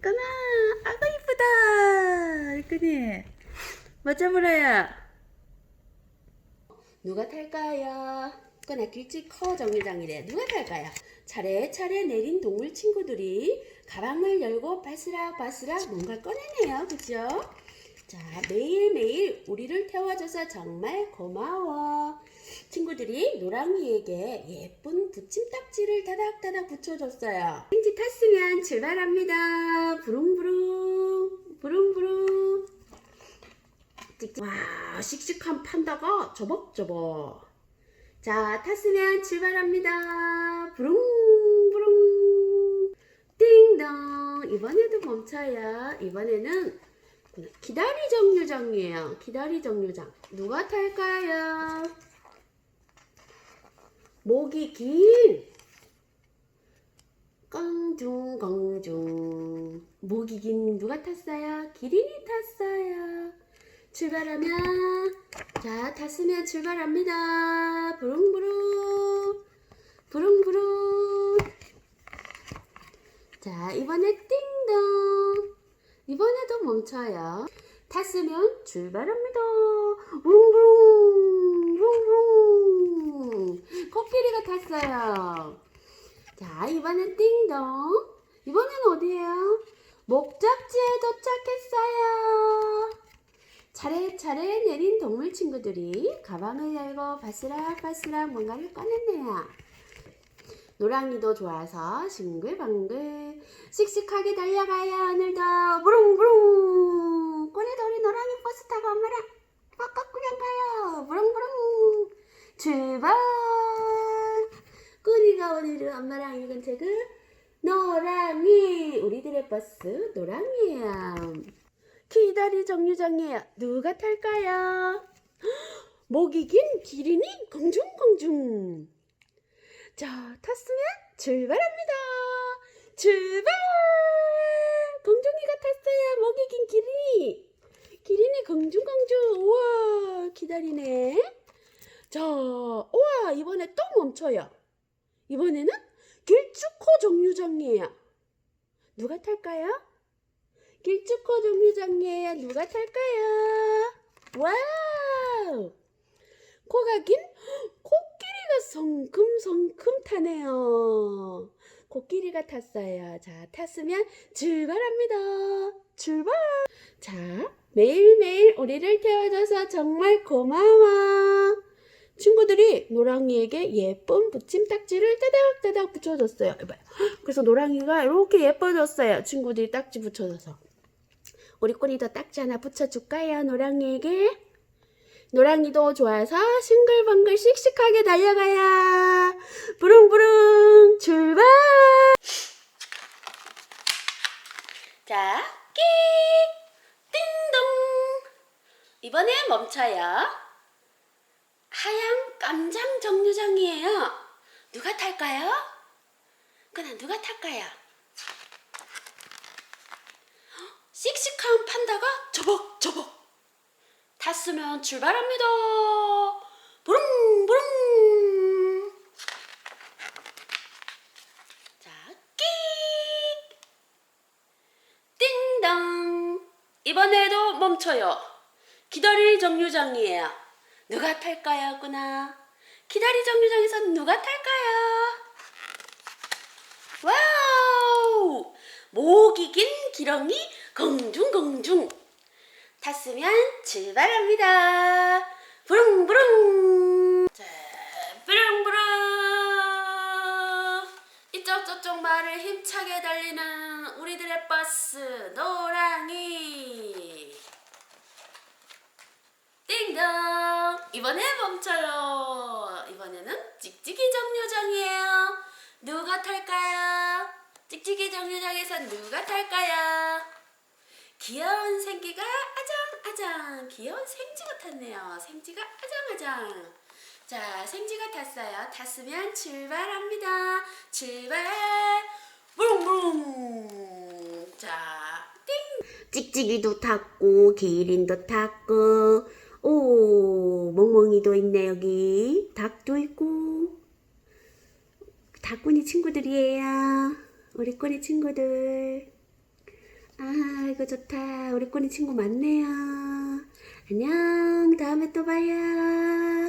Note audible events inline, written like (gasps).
까나 아가 이쁘다 끈이 맞아 보라야 누가 탈까요? 까나 길지 커 정류장이래 누가 탈까요? 차례차례 내린 동물 친구들이 가방을 열고 바스락바스락 뭔가 꺼내네요 그죠? 자 매일매일 우리를 태워줘서 정말 고마워 친구들이 노랑이에게 예쁜 붙임딱지를 다닥다닥 붙여줬어요. 왠지 탔으면 출발합니다. 부릉부릉, 부릉부릉. 찍찍. 와, 씩씩한 판다가 저벅저벅. 자, 탔으면 출발합니다. 부릉부릉. 띵동. 이번에도 멈춰요. 이번에는 기다리 정류장이에요. 기다리 정류장. 누가 탈까요? 목이 긴 껑중 껑중 목이 긴 누가 탔어요? 기린이 탔어요 출발하면 자 탔으면 출발합니다 부릉부릉 부릉부릉 자 이번에 띵동 이번에도 멈춰요 탔으면 출발합니다 부릉부릉 부릉부릉 코끼리가 탔어요. 자, 이번엔 띵동. 이번엔 어디예요? 목적지에 도착했어요. 차례차례 내린 동물 친구들이 가방을 열고 바스락바스락 뭔가를 꺼냈네요. 노랑이도 좋아서 싱글벙글 씩씩하게 달려가요 오늘도. 부릉부릉. 꼬리도 우리 노랑이 버스 타고 엄마랑 꽉꽉꾸냥 가요. 부릉부릉. 출발. 꾸니가 오늘은 엄마랑 읽은 책은 노랑이. 우리들의 버스 노랑이에요. 기다리 정류장이에요. 누가 탈까요? (gasps) 목이 긴 기린이 공중공중 자 탔으면 출발합니다 출발 공중이가 탔어요 목이 긴 기린이 기린이 공중 공중 우와 기다리네 자, 우와, 이번에 또 멈춰요. 이번에는 길쭉코 정류장이에요. 누가 탈까요? 길쭉코 정류장이에요. 누가 탈까요? 와우! 코가 긴 코 끼리가 성큼성큼 타네요. 코끼리가 탔어요. 자, 탔으면 출발합니다. 출발! 자, 매일매일 우리를 태워줘서 정말 고마워. 친구들이 노랑이에게 예쁜 붙임딱지를 따닥따닥 붙여줬어요. 그래서 노랑이가 이렇게 예뻐졌어요. 친구들이 딱지 붙여줘서. 우리 꼬니도 딱지 하나 붙여줄까요? 노랑이에게? 노랑이도 좋아서 싱글벙글 씩씩하게 달려가야. 부릉부릉 출발! 자, 끼! 띵동! 이번엔 멈춰요. 하얀 깜장 정류장이에요. 누가 탈까요? 그냥 누가 탈까요? 씩씩한 판다가 저벅저벅 탔으면 출발합니다. 부릉 부릉 자, 끼 띵동 이번에도 멈춰요. 기다릴 정류장이에요. 누가 탈까요, 꾸나? 기다리 정류장에서 누가 탈까요? 와우! 목이 긴 기렁이 공중공중 탔으면 출발합니다. 부릉부릉 자, 부릉부릉 이쪽 저쪽 말을 힘차게 달리는 우리들의 버스 노랑이 띵동 이번에 멈춰요 이번에는 찍찍이 정류장이에요 누가 탈까요? 찍찍이 정류장에서 누가 탈까요? 귀여운 생기가 아장아장. 귀여운 생쥐가 탔네요. 생쥐가 아장아장. 자 생쥐가 탔어요. 탔으면 출발합니다. 출발! 부릉부릉. 자 찍찍이도 탔고 기린도 탔고 오 멍멍이도 있네 여기. 닭도 있고. 닭꾼이 친구들이에요. 우리 꼬리 친구들 아, 이거 좋다. 우리 꼬니 친구 많네요. 안녕. 다음에 또 봐요.